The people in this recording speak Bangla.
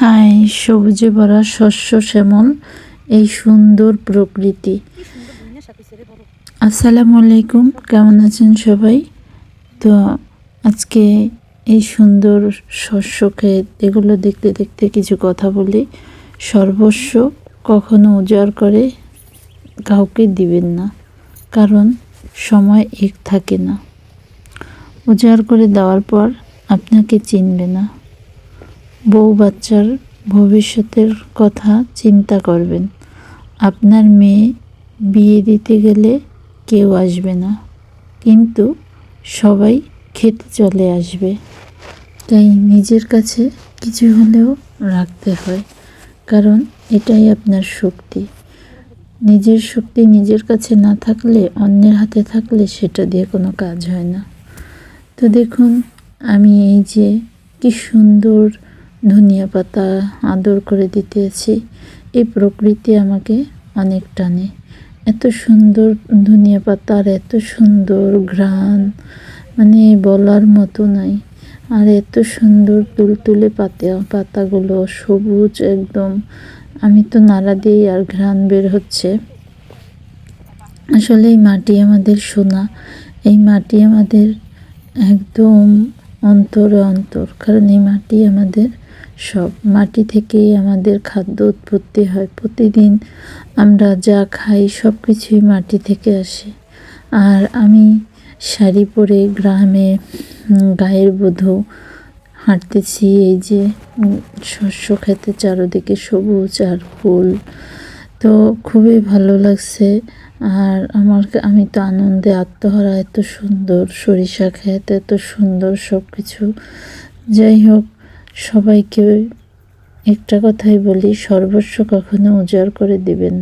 হাই সবুজে ভরা শস্য শ্যামল, এই সুন্দর প্রকৃতি। আসসালামু আলাইকুম, কেমন আছেন সবাই? তো আজকে এই সুন্দর শস্য ক্ষেত এগুলো দেখতে দেখতে কিছু কথা বলি। সর্বস্ব কখনো উজাড় করে কাউকে দিবেন না, কারণ সময় এক থাকে না। উজাড় করে দেওয়ার পর আপনাকে চিনবে না। বউ বাচ্চার ভবিষ্যতের কথা চিন্তা করবেন। আপনার মেয়ে বিয়ে দিতে গেলে কেউ আসবে না। কিন্তু সবাই খেতে চলে আসবে। তাই নিজের কাছে কিছু হলেও রাখতে হয়। কারণ এটাই আপনার শক্তি। নিজের শক্তি নিজের কাছে না থাকলে, অন্যের হাতে থাকলে সেটা দিয়ে কোনো কাজ হয় না। তো দেখুন, আমি এই যে কি সুন্দর ধনিয়া পাতা আদর করে দিতেছি এই প্রকৃতি আমাকে অনেক টানে। এত সুন্দর ধনিয়া পাতা আর এত সুন্দর ঘ্রাণ মানে বলার মতো নাই। আর এত সুন্দর তুলতুলে পাতা, পাতাগুলো সবুজ একদম। আমি তো নাড়া দিয়েই আর ঘ্রাণ বের হচ্ছে। আসলে এই মাটি আমাদের সোনা। এই মাটি আমাদের একদম অন্তরে অন্তর। কারণ এই মাটি আমাদের সব মাটি থেকেই আমাদের খাদ্য উৎপত্তি হয়। প্রতিদিন আমরা যা খাই সব কিছুই মাটি থেকে আসে। আর আমি শাড়ি পরে গ্রামে গায়ের বধূ হাঁটতেছি এই যে শস্য খেতে চারোদিকে সবুজ আর ফুল। তো খুবই ভালো লাগছে। আর আমার আমি তো আনন্দে আত্মহারা, এত সুন্দর সরিষা ক্ষেত এত সুন্দর সব কিছু যাই হোক সবাইকে একটা কথাই বলি সর্বস্ব কখনো উজাড় করে দিবেন না।